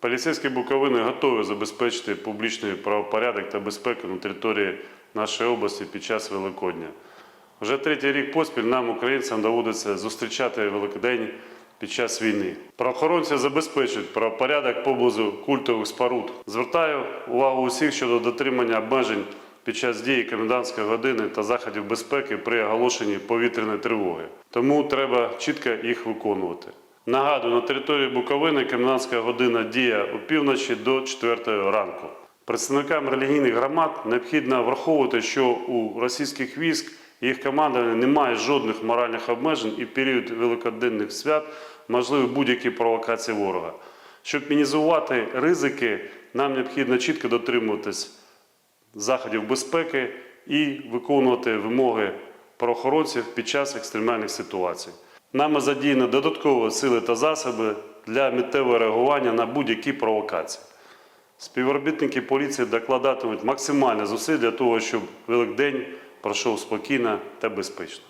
Поліцейські Буковини готові забезпечити публічний правопорядок та безпеку на території нашої області під час Великодня. Вже третій рік поспіль нам, українцям, доводиться зустрічати Великдень під час війни. Правоохоронці забезпечують правопорядок поблизу культових споруд. Звертаю увагу усіх щодо дотримання обмежень під час дії комендантської години та заходів безпеки при оголошенні повітряної тривоги. Тому треба чітко їх виконувати. Нагадую, на території Буковини комендантська година діє опівночі до 4 ранку. Представникам релігійних громад необхідно враховувати, що у російських військ їх командування немає жодних моральних обмежень і в період великоденних свят можливі будь-які провокації ворога. Щоб мінізувати ризики, нам необхідно чітко дотримуватись заходів безпеки і виконувати вимоги правоохоронців під час екстремальних ситуацій. Нами задіяно додаткові сили та засоби для миттєвого реагування на будь-які провокації. Співробітники поліції докладатимуть максимальні зусиль для того, щоб Великдень пройшов спокійно та безпечно.